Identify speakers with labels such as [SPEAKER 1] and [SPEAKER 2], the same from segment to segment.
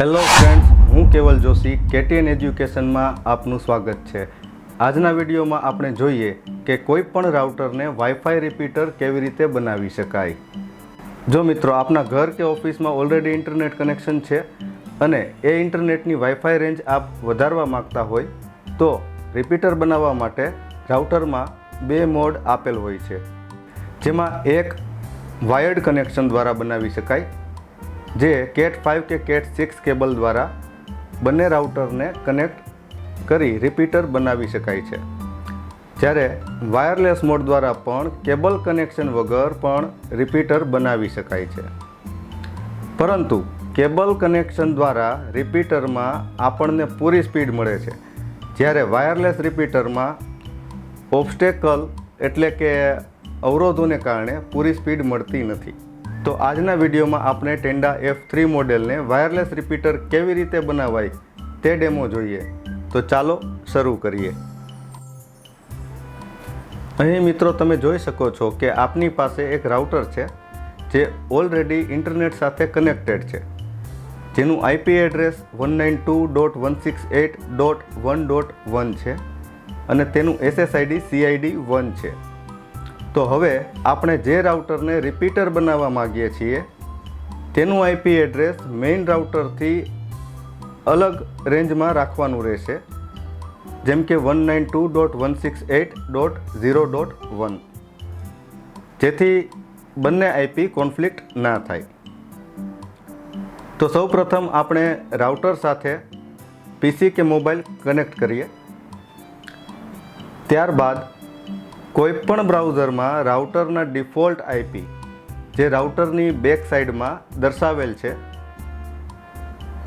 [SPEAKER 1] Hello friends હું કેવલ જોશી કેટીએન એજ્યુકેશનમાં આપનું સ્વાગત છે. આજના વિડીયોમાં આપણે જોઈએ કે કોઈ પણ રાઉટરને વાઈફાઈ રિપીટર કેવી રીતે બનાવી શકાય. જો મિત્રો, આપના ઘર કે ઓફિસમાં ઓલરેડી ઇન્ટરનેટ કનેક્શન છે અને એ ઇન્ટરનેટની વાઈફાઈ રેન્જ આપ વધારવા માગતા હોય, તો રિપીટર બનાવવા માટે રાઉટરમાં બે મોડ આપેલ હોય છે. જેમાં એક વાયર્ડ કનેક્શન દ્વારા બનાવી શકાય જે કેટ ફાઇવ કે કેટ સિક્સ કેબલ દ્વારા બંને રાઉટરને કનેક્ટ કરી રિપીટર બનાવી શકાય છે. જ્યારે વાયરલેસ મોડ દ્વારા પણ કેબલ કનેક્શન વગર પણ રિપીટર બનાવી શકાય છે. પરંતુ કેબલ કનેક્શન દ્વારા રિપીટરમાં આપણને પૂરી સ્પીડ મળે છે. જ્યારે વાયરલેસ રિપીટરમાં ઓબ્સ્ટેકલ એટલે કે અવરોધોને કારણે પૂરી સ્પીડ મળતી નથી. તો આજના વિડીયોમાં આપણે ટેન્ડા એફ થ્રી મોડેલને વાયરલેસ રિપીટર કેવી રીતે બનાવાય તે ડેમો જોઈએ. તો ચાલો શરૂ કરીએ. અહીં મિત્રો તમે જોઈ શકો છો કે આપની પાસે એક રાઉટર છે, જે ઓલરેડી ઇન્ટરનેટ સાથે કનેક્ટેડ છે. જેનું IP address one nine two dot one six eight dot one dot one છે અને તેનું એસએસઆઈડી સીઆઈડી વન છે. તો હવે આપણે જે રાઉટરને રિપીટર બનાવવા માગીએ છીએ, તેનું આઈપી એડ્રેસ મેઇન રાઉટરથી અલગ રેન્જમાં રાખવાનું રહેશે, જેમ કે one nine two dot one six eight dot zero dot one જેથી બંને આઈપી કોન્ફ્લિક્ટ ના થાય. તો સૌપ્રથમ આપણે રાઉટર સાથે પીસી કે મોબાઈલ કનેક્ટ કરીએ. ત્યારબાદ કોઈપણ બ્રાઉઝરમાં રાઉટરના ડિફોલ્ટ આઈપી જે રાઉટરની બેક સાઈડમાં દર્શાવેલ છે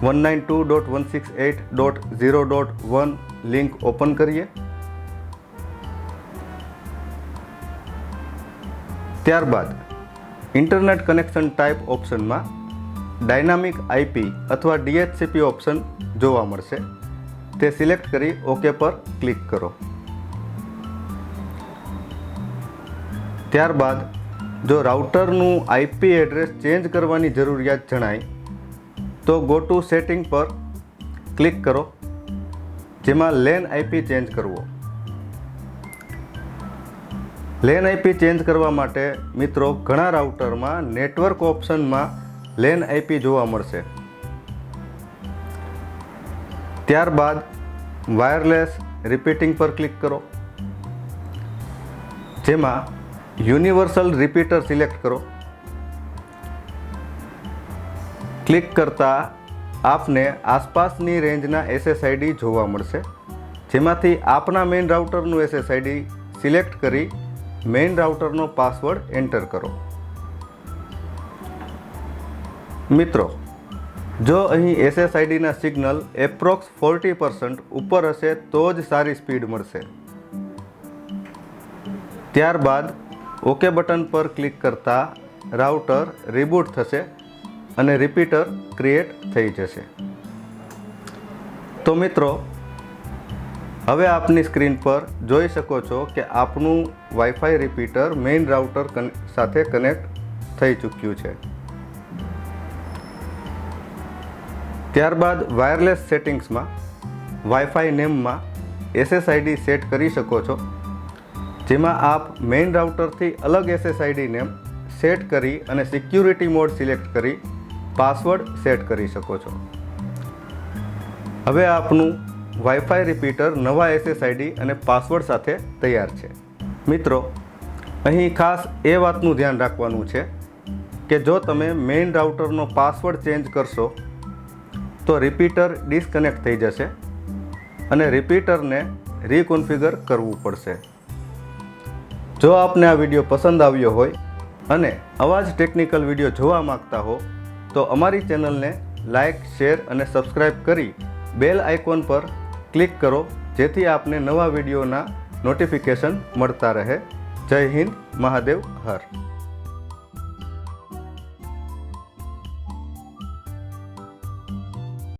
[SPEAKER 1] one nine two dot one six eight dot zero dot one link open કરીએ. ત્યારબાદ, ઇન્ટરનેટ કનેક્શન ટાઈપ ઓપ્શનમાં ડાયનામિક આઈપી અથવા ડીએચસીપી ઓપ્શન જોવા મળશે. તે સિલેક્ટ કરી ઓકે પર ક્લિક કરો. ત્યારબાદ, જો રાઉટરનું આઈપી એડ્રેસ ચેન્જ કરવાની જરૂરિયાત જણાય, તો ગો ટુ સેટિંગ પર ક્લિક કરો, જેમાં લેન આઈપી ચેન્જ કરવો. લેન આઈપી ચેન્જ કરવા માટે મિત્રો ઘણા રાઉટરમાં નેટવર્ક ઓપ્શનમાં લેન આઈપી જોવા મળશે. ત્યારબાદ, વાયરલેસ રિપીટિંગ પર ક્લિક કરો, જેમાં યુનિવર્સલ રિપીટર સિલેક્ટ કરો. ક્લિક કરતાં આપને આસપાસની રેન્જના એસએસઆઈડી જોવા મળશે. જેમાંથી આપના મેઇન રાઉટરનું એસએસઆઈડી સિલેક્ટ કરી મેઇન રાઉટરનો પાસવર્ડ એન્ટર કરો. મિત્રો, જો અહીં એસએસઆઈડીના સિગ્નલ એપ્રોક્સ ફોર્ટી પર્સન્ટ ઉપર હશે તો જ સારી સ્પીડ મળશે. ત્યારબાદ ઓકે બટન પર ક્લિક કરતાં રાઉટર રિબૂટ થશે અને રિપીટર ક્રિએટ થઈ જશે. તો મિત્રો, હવે આપની સ્ક્રીન પર જોઈ શકો છો કે આપનું વાઈફાઈ રિપીટર મેઇન રાઉટર સાથે કનેક્ટ થઈ ચૂક્યું છે. ત્યારબાદ વાયરલેસ સેટિંગ્સમાં વાઈફાઈ નેમમાં એસએસઆઈડી સેટ કરી શકો છો. જેમાં આપ મેઇન રાઉટરથી અલગ એસએસઆઈડીને સેટ કરી અને સિક્યુરિટી મોડ સિલેક્ટ કરી પાસવર્ડ સેટ કરી શકો છો. હવે આપનું વાઈફાઈ રિપીટર નવા એસએસઆઈડી અને પાસવર્ડ સાથે તૈયાર છે. મિત્રો, અહીં ખાસ એ વાતનું ધ્યાન રાખવાનું છે કે જો તમે મેઇન રાઉટરનો પાસવર્ડ ચેન્જ કરશો, તો રિપીટર ડિસ્કનેક્ટ થઈ જશે અને રિપીટરને રીકોન્ફિગર કરવું પડશે. જો આપને આ વીડિયો પસંદ આવ્યો હોય અને આવા જ ટેકનિકલ વીડિયો જોવા માંગતા હો, તો અમારી ચેનલને લાઇક શેર અને સબસ્ક્રાઇબ કરી બેલ આઇકોન પર ક્લિક કરો, જેથી આપને નવા વિડીયોના નોટિફિકેશન મળતા રહે. જય હિન્દ, મહાદેવ, હર.